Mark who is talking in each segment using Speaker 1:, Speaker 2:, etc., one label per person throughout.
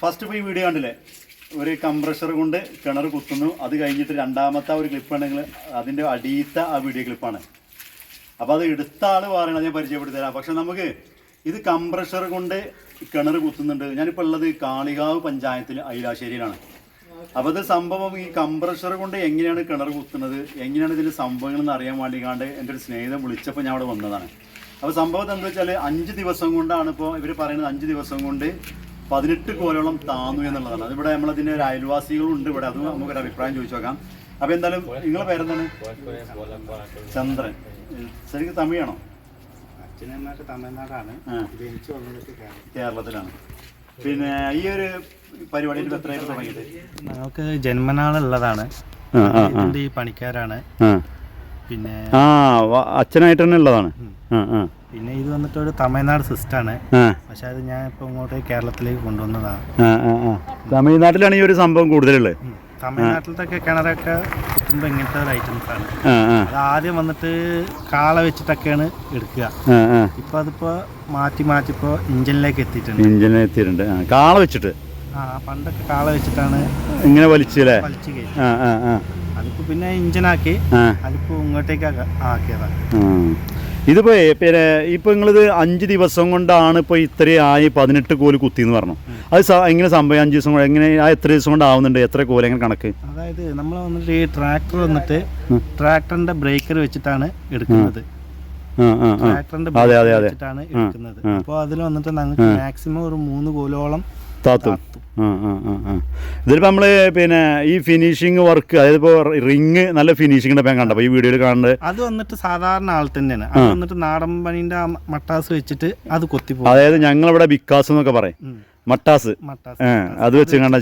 Speaker 1: First ഇപ്പോൾ ഈ video കണ്ടില്ലേ? ഒരു കംപ്രഷർ കൊണ്ട് കിണർ കുത്തുന്നു. അത് കഴിഞ്ഞിട്ട് രണ്ടാമത്തെ ഒരു ക്ലിപ്പാണ് നിങ്ങൾ അതിന്റെ അടിയത്തെ ആ വീഡിയോ ക്ലിപ്പാണ് അപ്പോൾ അത് എടുത്ത ആൾ പറയണത് ഞാൻ പരിചയപ്പെടുത്തി തരാം പക്ഷെ നമുക്ക് ഇത് കംപ്രഷർ കൊണ്ട് കിണർ കുത്തുന്നുണ്ട്. ഞാനിപ്പോൾ ഉള്ളത് കാളികാവ് പഞ്ചായത്തിൽ ഐലാശ്ശേരിയിലാണ് അപ്പോൾ ഇത് സംഭവം ഈ കംപ്രഷർ കൊണ്ട് എങ്ങനെയാണ് കിണർ കുത്തുന്നത്? എങ്ങനെയാണ് ഇതിന്റെ സംഭവങ്ങൾ എന്ന് അറിയാൻ കണ്ട് എന്റെ ഒരു സ്നേഹിതം വിളിച്ചപ്പോൾ ഞാൻ അവിടെ വന്നതാണ്. അപ്പോൾ സംഭവം എന്താ വെച്ചാൽ അഞ്ച് ദിവസം കൊണ്ടാണ് ഇപ്പോൾ ഇവർ പറയുന്നത് അഞ്ച് ദിവസം കൊണ്ട് പതിനെട്ട് കോലോളം താന്നു എന്നുള്ളതാണ്. അതിവിടെ നമ്മളതിന്റെ ഒരു അയൽവാസികളുണ്ട് ഇവിടെ. അത് നമുക്കൊരു അഭിപ്രായം ചോദിച്ചു നോക്കാം. അപ്പോൾ എന്തായാലും നിങ്ങളെ പേരെന്താണ്? ചന്ദ്രൻ. ശരിക്കും തമിഴാണോ?
Speaker 2: അച്ഛനമ്മയൊക്കെ തമിഴ്നാടാണ്.
Speaker 1: ആ.
Speaker 2: ജനിച്ചു വന്നതൊക്കെ കേരളം.
Speaker 1: കേരളത്തിലാണ്. പിന്നെ ഈ ഒരു പരിപാടിയിൽ എത്രയായിട്ട് തുടങ്ങിയത്
Speaker 2: ഞങ്ങൾക്ക് ജന്മനാളുള്ളതാണ്. ഈ പണിക്കാരാണ്. പിന്നെ
Speaker 1: ആ അച്ഛനായിട്ട് തന്നെ ഉള്ളതാണ്.
Speaker 2: പിന്നെ ഇത് വന്നിട്ട് ഒരു തമിഴ്നാട് സിസ്റ്റാണ് പക്ഷെ അത് ഞാൻ ഇപ്പൊ ഇങ്ങോട്ട് കേരളത്തിലേക്ക് കൊണ്ടുവന്നതാണ്.
Speaker 1: തമിഴ്നാട്ടിലാണ് ഈ ഒരു സംഭവം കൂടുതലുള്ളത്.
Speaker 2: തമിഴ്നാട്ടിലത്തെ തമിഴ്നാട്ടിലത്തൊക്കെ കിണറൊക്കെ കുത്തുമ്പോ ഇങ്ങനത്തെ ഒരു ഐറ്റംസ് ആണ്. അത് ആദ്യം വന്നിട്ട് കാള വെച്ചിട്ടൊക്കെയാണ് എടുക്കുക. ഇപ്പൊ അതിപ്പോ മാറ്റി മാറ്റി ഇപ്പോ ഇഞ്ചിനിലേക്ക് എത്തിയിട്ടുണ്ട്.
Speaker 1: ഇഞ്ചിനെ എത്തിയിട്ടുണ്ട്. കാള വെച്ചിട്ട്.
Speaker 2: ആ പണ്ടൊക്കെ കാള വെച്ചിട്ടാണ്
Speaker 1: ഇങ്ങനെ വലിച്ചല്ലേ
Speaker 2: വലിച്ചു കയറ്റി. അതിപ്പോ പിന്നെ ഇഞ്ചിനാക്കി അതിപ്പോ ഇങ്ങോട്ടേക്ക് ആക്ക- ആക്കിയതാണ്.
Speaker 1: ഇതിപ്പോ പിന്നെ ഇപ്പൊ നിങ്ങളിത് അഞ്ച് ദിവസം കൊണ്ടാണ് ഇപ്പൊ ഇത്രയായി ആയി പതിനെട്ട് കോൽ കുത്തി എന്ന് പറഞ്ഞു. അത് എങ്ങനെ സംഭവം അഞ്ച് ദിവസം എങ്ങനെ ആ എത്ര ദിവസം കൊണ്ട് ആവുന്നുണ്ട്? എത്ര കോൽ? എങ്ങനെ കണക്ക്?
Speaker 2: അതായത് നമ്മൾ വന്നിട്ട് ഈ ട്രാക്ടർ വന്നിട്ട് ട്രാക്ടറിന്റെ ബ്രേക്കർ വെച്ചിട്ടാണ് എടുക്കുന്നത്. ട്രാക്ടറിന്റെ ബ്രേക്കർ. വെച്ചിട്ടാണ് എടുക്കുന്നത്. അപ്പോൾ അതിൽ വന്നിട്ട് ഞങ്ങൾക്ക് മാക്സിമം ഒരു മൂന്ന് കോലോളം
Speaker 1: താത്തും. ഇതിലിപ്പോൾ നമ്മൾ പിന്നെ ഈ ഫിനിഷിങ് വർക്ക് അതായത് ഇപ്പോൾ റിങ് നല്ല ഫിനിഷിംഗ് ഞാൻ കണ്ടപ്പോൾ ഈ വീഡിയോയിൽ കാണുന്നത്
Speaker 2: അത് വന്നിട്ട് സാധാരണ ആൾ തന്നെയാണ്. അത് വന്നിട്ട് നാടൻ പണിന്റെ മട്ടാസ് വെച്ചിട്ട് അത് കൊത്തിപ്പോകും
Speaker 1: അതായത് ഞങ്ങളിവിടെ ബിക്കാസ് എന്നൊക്കെ പറയും. മട്ടാസ്. അത് വെച്ച് കണ്ട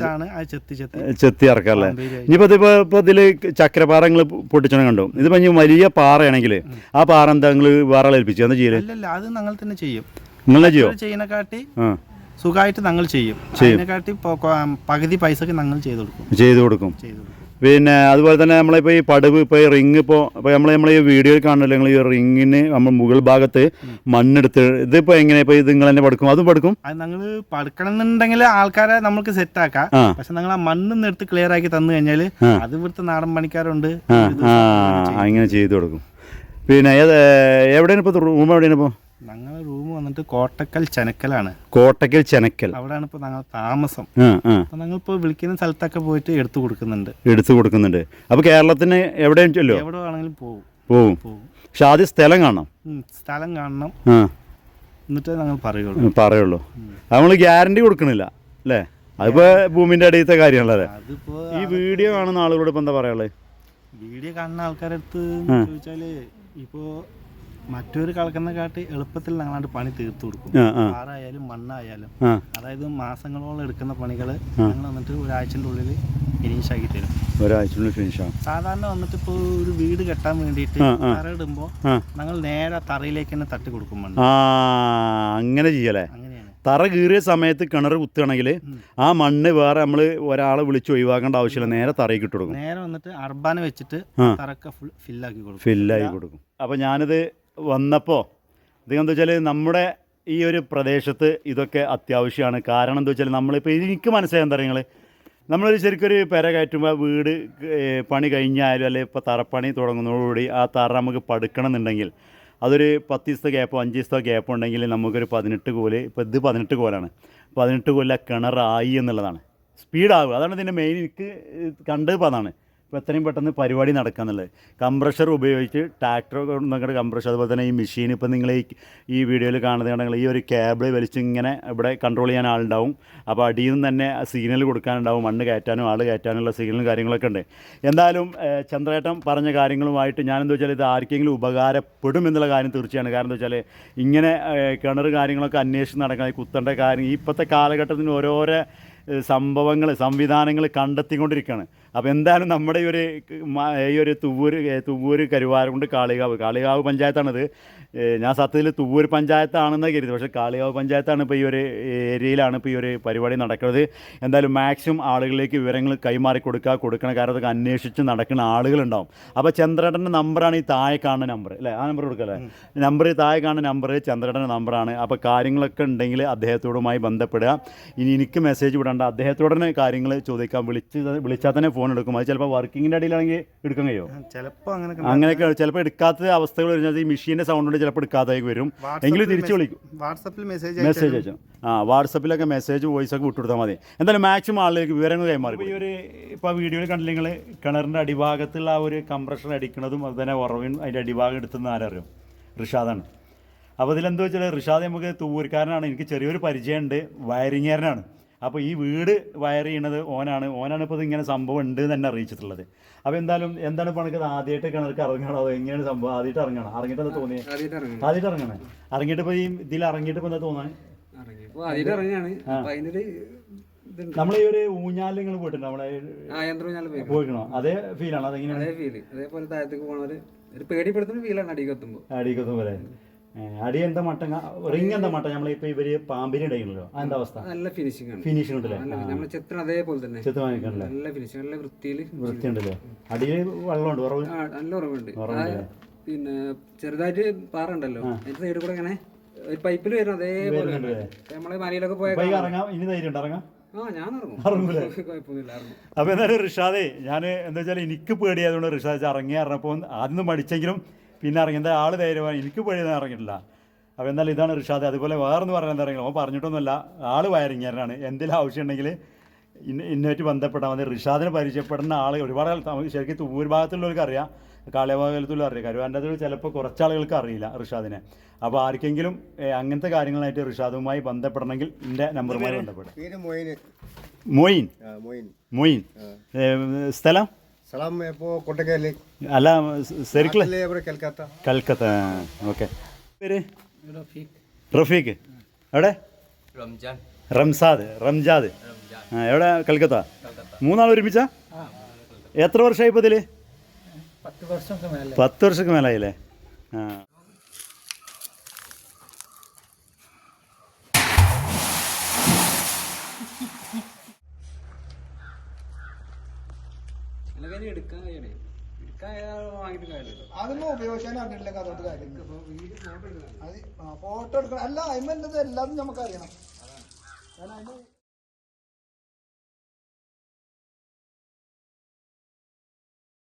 Speaker 2: ചെത്തി ഇറക്കാല്ലേ
Speaker 1: ഇനിയിപ്പോ ഇറക്കല്ലേ
Speaker 2: ഇപ്പൊ ഇതിൽ
Speaker 1: ഇനിയിപ്പോൾ പൊട്ടിച്ചു നിങ്ങൾ പൊട്ടിച്ചോണം കണ്ടു. ഇതിപ്പോ ഇനി വലിയ പാറയാണെങ്കിൽ ആ പാറ എന്താ നിങ്ങൾ വേറെ ഏൽപ്പിച്ചു? എന്താ
Speaker 2: ചെയ്യൽ? അത് ഞങ്ങൾ തന്നെ ചെയ്യും.
Speaker 1: നിങ്ങളെ ചെയ്യോ?
Speaker 2: ചെയ്യുന്ന കാട്ടി സുഖമായിട്ട് ഞങ്ങൾ ചെയ്യും. അതിനെക്കാട്ടി പകുതി പൈസക്ക് ഞങ്ങൾ ചെയ്തു കൊടുക്കും.
Speaker 1: ചെയ്തു കൊടുക്കും. പിന്നെ അതുപോലെ തന്നെ നമ്മളിപ്പോൾ ഈ പടവ് ഇപ്പോൾ ഈ റിങ് ഇപ്പോൾ ഇപ്പോൾ നമ്മൾ നമ്മൾ ഈ വീഡിയോയിൽ കാണുന്നില്ല നിങ്ങൾ ഈ റിങ്ങിന് നമ്മൾ മുകൾ ഭാഗത്ത് മണ്ണെടുത്ത് ഇതിപ്പോൾ എങ്ങനെ ഇപ്പോൾ ഇത് നിങ്ങൾ തന്നെ പടുക്കും? അതും പടുക്കും?
Speaker 2: അത് ഞങ്ങൾ പടുക്കണം എന്നുണ്ടെങ്കിൽ ആൾക്കാരെ നമുക്ക് സെറ്റ് ആക്കാം. പക്ഷെ ഞങ്ങൾ ആ മണ്ണിന്ന് എടുത്ത് ക്ലിയർ ആക്കി തന്നു കഴിഞ്ഞാൽ. അത് ഇവിടുത്തെ നാടൻ പണിക്കാരുണ്ട്.
Speaker 1: അങ്ങനെ ചെയ്തു കൊടുക്കും. പിന്നെ ഏത് എവിടെയാണ് ഇപ്പോൾ റൂം എവിടെയാണ് ഇപ്പോൾ
Speaker 2: വന്നിട്ട് കോട്ടക്കൽ ചെനക്കലാണ്.
Speaker 1: കോട്ടക്കൽ ചെനക്കൽ.
Speaker 2: അവിടെയാണ് ഇപ്പോൾ ഞങ്ങൾ താമസം.
Speaker 1: ഞങ്ങൾ ആ.
Speaker 2: അപ്പോൾ വിളിക്കുന്ന സ്ഥലത്തൊക്കെ പോയിട്ട് എടുത്തു കൊടുക്കുന്നുണ്ട്.
Speaker 1: എടുത്തു കൊടുക്കുന്നുണ്ട്. അപ്പോൾ കേരളത്തിന് എവിടെയും ചെല്ലോ
Speaker 2: എവിടെ വേണമെങ്കിലും പോകും.
Speaker 1: പോവും
Speaker 2: പോകും.
Speaker 1: പക്ഷെ ആദ്യം സ്ഥലം കാണണം.
Speaker 2: സ്ഥലം കാണണം. എന്നിട്ട് ഞങ്ങൾ പറയുള്ളൂ.
Speaker 1: പറയുള്ളൂ. നമ്മൾ ഗ്യാരണ്ടി കൊടുക്കണില്ല അല്ലേ? അതിപ്പോ ഭൂമിന്റെ അടിയത്തെ
Speaker 2: കാര്യമുള്ളത്
Speaker 1: ഈ വീഡിയോ കാണുന്ന ആളുകളോട് ഇപ്പൊ എന്താ പറയാനുള്ളത്
Speaker 2: വീഡിയോ കാണുന്ന ആൾക്കാരടുത്ത് ചോദിച്ചാൽ ഇപ്പോ മറ്റൊരു കളക്കുന്ന കാട്ടി എളുപ്പത്തിൽ ഞങ്ങളാണ്ട് പണി തീർത്തു കൊടുക്കും.
Speaker 1: ആ ആ.
Speaker 2: പാറായാലും മണ്ണായാലും. അതായത് മാസങ്ങളോളം എടുക്കുന്ന പണികൾ ഞങ്ങൾ വന്നിട്ട് ഒരാഴ്ചന്റെ ഉള്ളിൽ ഫിനിഷ് ആക്കി തരും.
Speaker 1: ഒരാഴ്ച ഫിനിഷ് ആവും
Speaker 2: സാധാരണ വന്നിട്ട് ഇപ്പോൾ ഒരു വീട് കെട്ടാൻ വേണ്ടിയിട്ട്
Speaker 1: ആ, ആ.
Speaker 2: തറ ഇടുമ്പോൾ ഞങ്ങൾ നേരെ തറയിലേക്ക് തന്നെ തട്ടി കൊടുക്കും മണ്ണ്.
Speaker 1: അങ്ങനെ ചെയ്യല്ലേ? തറ കീറിയ സമയത്ത് കിണർ കുത്തുകയാണെങ്കിൽ ആ മണ്ണ് വേറെ നമ്മൾ ഒരാളെ വിളിച്ച് ഒഴിവാക്കേണ്ട ആവശ്യമില്ല. നേരെ തറയിൽ ഇട്ട് കൊടുക്കും.
Speaker 2: നേരെ വന്നിട്ട് അർബാന വെച്ചിട്ട് തറക്ക ഫുൾ ഫില്ലാക്കി കൊടുക്കും.
Speaker 1: ഫില്ലാക്കി കൊടുക്കും. അപ്പോൾ ഞാനിത് വന്നപ്പോൾ എന്താ വെച്ചാൽ നമ്മുടെ ഈ ഒരു പ്രദേശത്ത് ഇതൊക്കെ അത്യാവശ്യമാണ് കാരണം എന്താ വെച്ചാൽ നമ്മളിപ്പോൾ എനിക്ക് മനസ്സിലായി എന്താ പറയുക നമ്മളൊരു ശരിക്കൊരു പെര കയറ്റുമ്പോൾ വീട് പണി കഴിഞ്ഞാലും അല്ലെങ്കിൽ ഇപ്പോൾ തറപ്പണി തുടങ്ങുന്നതോടുകൂടി ആ തറ നമുക്ക് പടുക്കണം എന്നുണ്ടെങ്കിൽ അതൊരു പത്ത് ദിവസത്തെ ഗ്യാപ്പോ അഞ്ച് ദിവസത്തെ ഗ്യാപ്പോ ഉണ്ടെങ്കിൽ നമുക്കൊരു പതിനെട്ട് കോൽ ഇപ്പോൾ ഇത് പതിനെട്ട് കോലാണ്. പതിനെട്ട് കൊല്ല കിണറായി എന്നുള്ളതാണ്. സ്പീഡാകും അതാണ് ഇതിന്റെ മെയിൻ എനിക്ക് കണ്ടത് ഇപ്പോൾ അതാണ്. ഇപ്പോൾ എത്രയും പെട്ടെന്ന് പരിപാടി നടക്കാന്നുള്ളത് കംപ്രഷർ ഉപയോഗിച്ച് ട്രാക്ടർ നിങ്ങളുടെ കംപ്രഷർ അതുപോലെ തന്നെ ഈ മെഷീൻ ഇപ്പോൾ നിങ്ങൾ ഈ ഈ വീഡിയോയിൽ കാണുന്നതാണെങ്കിൽ ഈ ഒരു കേബിൾ വലിച്ച് ഇങ്ങനെ ഇവിടെ കൺട്രോൾ ചെയ്യാൻ ആളുണ്ടാവും. അപ്പോൾ അടിയിൽ നിന്ന് തന്നെ സിഗ്നൽ കൊടുക്കാനുണ്ടാവും. മണ്ണ് കയറ്റാനും ആൾ കയറ്റാനുള്ള സിഗ്നലും കാര്യങ്ങളൊക്കെ ഉണ്ട്. എന്തായാലും ചന്ദ്രേട്ടൻ പറഞ്ഞ കാര്യങ്ങളുമായിട്ട് ഞാനെന്താ വെച്ചാൽ ഇത് ആർക്കെങ്കിലും ഉപകാരപ്പെടും എന്നുള്ള കാര്യം തീർച്ചയാണ്. കാരണം എന്താ വെച്ചാൽ ഇങ്ങനെ കിണർ കാര്യങ്ങളൊക്കെ അന്വേഷിച്ച് നടക്കണം ഈ കുത്തേണ്ട കാര്യം ഇപ്പോഴത്തെ കാലഘട്ടത്തിന് ഓരോരോ സംഭവങ്ങൾ സംവിധാനങ്ങൾ കണ്ടെത്തിക്കൊണ്ടിരിക്കുകയാണ്. അപ്പോൾ എന്തായാലും നമ്മുടെ ഈ ഒരു ഈ ഒരു തുവൂര് തുവ്വൂര് തുവൂര് കൊണ്ട് കാളികാവ് കാളികാവ് പഞ്ചായത്താണിത്. ഞാൻ സത്യത്തിൽ തുവൂർ പഞ്ചായത്താണെന്ന് കരുതി പക്ഷേ കാളികാവ് പഞ്ചായത്താണ് ഇപ്പോൾ ഈ ഒരു ഏരിയയിലാണ് ഇപ്പോൾ ഈ ഒരു പരിപാടി നടക്കുന്നത്. എന്തായാലും മാക്സിമം ആളുകളിലേക്ക് വിവരങ്ങൾ കൈമാറി കൊടുക്കുക കൊടുക്കണ കാര്യത്തൊക്കെ അന്വേഷിച്ച് നടക്കുന്ന ആളുകളുണ്ടാവും. അപ്പോൾ ചന്ദ്രേട്ടന്റെ നമ്പറാണ് ഈ താഴെ കാണുന്ന നമ്പർ അല്ലേ? ആ നമ്പർ കൊടുക്കല്ലേ നമ്പർ താഴെ കാണുന്ന നമ്പർ ചന്ദ്രേട്ടന്റെ നമ്പറാണ്. അപ്പോൾ കാര്യങ്ങളൊക്കെ ഉണ്ടെങ്കിൽ അദ്ദേഹത്തോടുമായി ബന്ധപ്പെടുക. ഇനി എനിക്ക് മെസ്സേജ് വിടേണ്ട. അദ്ദേഹത്തോടനെ കാര്യങ്ങൾ ചോദിക്കാം. വിളിച്ച് വിളിച്ചാൽ തന്നെ ഫോൺ എടുക്കും. അത് ചിലപ്പോൾ വർക്കിങ്ങിന്റെ ഇടയിലാണെങ്കിൽ എടുക്കാൻ കഴിയുമോ?
Speaker 2: ചിലപ്പോൾ അങ്ങനെ
Speaker 1: അങ്ങനെയൊക്കെ ചിലപ്പോൾ എടുക്കാത്ത അവസ്ഥകൾ വരുന്നത് ഈ മെഷീന്റെ സൗണ്ട് കൊണ്ട് ചിലപ്പോൾ എടുക്കാതായി വരും. എങ്കിലും തിരിച്ചു വിളിക്കും.
Speaker 2: വാട്സപ്പിൽ മെസ്സേജ്
Speaker 1: മെസ്സേജ് അയച്ചു ആ വാട്സപ്പിലൊക്കെ മെസ്സേജ് വോയിസ് ഒക്കെ വിട്ടുകൊടുത്താൽ മതി. എന്തായാലും മാക്സിമം ആളിലേക്ക് വിവരങ്ങൾ കൈമാറി ഈ ഒരു ഇപ്പോൾ വീഡിയോയിൽ കണ്ടില്ല നിങ്ങൾ കിണറിന്റെ അടിഭാഗത്തുള്ള ആ ഒരു കംപ്രഷൻ അടിക്കുന്നതും അത് തന്നെ ഉറവിൻ അതിന്റെ അടിഭാഗം എടുത്തുന്ന ആരറിയും റിഷാദാണ്. അപ്പോൾ ഇതിലെന്താ വെച്ചാൽ റിഷാദ് നമുക്ക് തൂവൂർക്കാരനാണ്. എനിക്ക് ചെറിയൊരു പരിചയമുണ്ട്. വയറിങ്ങേരനാണ്. അപ്പോൾ ഈ വീട് വയർ ചെയ്യണത് ഓനാണ്. ഓനാണ് ഇപ്പോൾ ഇങ്ങനെ സംഭവം ഉണ്ട് എന്ന് തന്നെ അറിയിച്ചിട്ടുള്ളത്. അപ്പോൾ എന്തായാലും എന്താണ് ഇപ്പോൾ എനിക്ക് ആദ്യമായിട്ട് കിണർക്ക് ഇറങ്ങണോ അതോ എങ്ങനെയാണ് സംഭവം? ആദ്യമായിട്ട് ഇറങ്ങണം? ഇറങ്ങിയിട്ട് എന്താ തോന്നിയത്
Speaker 3: ആദ്യമായിട്ട് ഇറങ്ങി
Speaker 1: ആദ്യമായിട്ട് ഇറങ്ങണേ? ഇറങ്ങിയിട്ട് ഇപ്പോൾ ഈ ഇതിൽ ഇറങ്ങിയിട്ട് ഇപ്പോൾ എന്താ തോന്നാൻ? നമ്മൾ ഈ ഒരു ഊഞ്ഞാലിൽ നിങ്ങൾ പോയിട്ടുണ്ട്. നമ്മളെ പോയിക്കണോ. അതേ ഫീലാണോ അതെങ്ങനെയാണ്?
Speaker 3: അതേപോലെ താഴത്തേക്ക് പോകണ ഒരു പേടിപ്പെടുത്തുന്ന ഫീലാണ് അടിക്ക് എത്തുമ്പോ.
Speaker 1: അടിക്കൊന്നും പോലെ അടി എന്താ മട്ടം റിങ് എന്താ മട്ടം? നമ്മളിപ്പോൾ ഇവർ പാമ്പിന് ഇടയിലോ എന്താ അവസ്ഥ?
Speaker 3: നല്ല ഫിനിഷിംഗ് ആണ്.
Speaker 1: ഫിനിഷിംഗ് ഉണ്ടല്ലേ?
Speaker 3: നമ്മൾ ചിത്രം അതേപോലെ തന്നെ.
Speaker 1: ചെത്ത് വാങ്ങിക്കണല്ലേ
Speaker 3: നല്ല ഫിനിഷിംഗ് നല്ല വൃത്തിയിൽ
Speaker 1: ഉണ്ടല്ലേ അടിയിൽ വെള്ളമുണ്ട് ഉറവ്?
Speaker 3: നല്ല ഉറവുണ്ട്. പിന്നെ ചെറുതായിട്ട് പാറ ഉണ്ടല്ലോ. അതിന്റെ സൈഡിൽ കൂടെ ഇങ്ങനെ ഒരു പൈപ്പിൽ വരുന്ന അതേപോലെ. നമ്മളെ മലയിലൊക്കെ പോയ
Speaker 1: ഇറങ്ങാം. ഇനി ധൈര്യം ഉണ്ട് ഇറങ്ങാം. അപ്പൊ എന്തായാലും റിഷാദേ ഞാൻ എന്താ വെച്ചാൽ എനിക്ക് പേടിയായതുകൊണ്ട് റിഷാദ് ഇറങ്ങിയ ഇറങ്ങപ്പോൾ ആദ്യം മടിച്ചെങ്കിലും പിന്നെ ഇറങ്ങി എന്താ ആൾ ധൈര്യമാണ് എനിക്ക് പേടിയൊന്നും ഇറങ്ങിയിട്ടില്ല അപ്പോൾ എന്നാലും ഇതാണ് റിഷാദ്. അതുപോലെ വേറെന്ന് പറയാൻ എന്താ അറിയില്ല അവൻ പറഞ്ഞിട്ടൊന്നുമല്ല. ആൾ വയറിങ്ങാരനാണ് എന്തെങ്കിലും ആവശ്യം ഉണ്ടെങ്കിൽ ഇന്ന ഇന്നേറ്റ് ബന്ധപ്പെട്ടാൽ മതി. റിഷാദിനെ പരിചയപ്പെടുന്ന ആൾ ഒരുപാട് ശരിക്കും ഭൂരിഭാഗത്തുള്ളവർക്ക് അറിയാം. കാളിയഭാഗത്തുള്ള അറിയാം. കരുവാന്റെ അതിൽ ചിലപ്പോൾ കുറച്ച് ആളുകൾക്ക് അറിയില്ല റിഷാദിനെ. അപ്പോൾ ആർക്കെങ്കിലും അങ്ങനത്തെ കാര്യങ്ങളായിട്ട് റിഷാദുമായി ബന്ധപ്പെടണമെങ്കിൽ എന്റെ നമ്പറുമായി ബന്ധപ്പെടും. മൊയിൻ.
Speaker 4: മൊയിൻ.
Speaker 1: സ്ഥലം?
Speaker 4: സ്ഥലം ഇപ്പോൾ കൊട്ടക്കൽ
Speaker 1: അല്ല
Speaker 4: ശരിക്കും കൽക്കത്ത.
Speaker 1: കൽക്കത്ത ഓക്കെ. പേര്? റഫീഖ്. എവിടെ?
Speaker 5: റംജാൻ.
Speaker 1: റംസാദ് റംജാദ്. എവിടെ? കൽക്കത്ത. മൂന്നാൾ ഒരുമിച്ച എത്ര വർഷമായി ഇപ്പോൾ ഇതിൽ പത്ത് വർഷം മേലായില്ലേ? ആ.
Speaker 3: കാര്യം എടുക്കാൻ കഴിയണേ. എടുക്കാൻ അയാൾ വാങ്ങിയിട്ട് കാര്യമില്ല.
Speaker 6: അതൊന്നും ഉപയോഗിക്കാൻ അറിഞ്ഞിട്ടില്ല കഥ കാര്യം. അത് ഫോട്ടോ എടുക്കണം അല്ല അതിമെന്നത് എല്ലാതും നമുക്ക് അറിയണം കാരണം അതിന്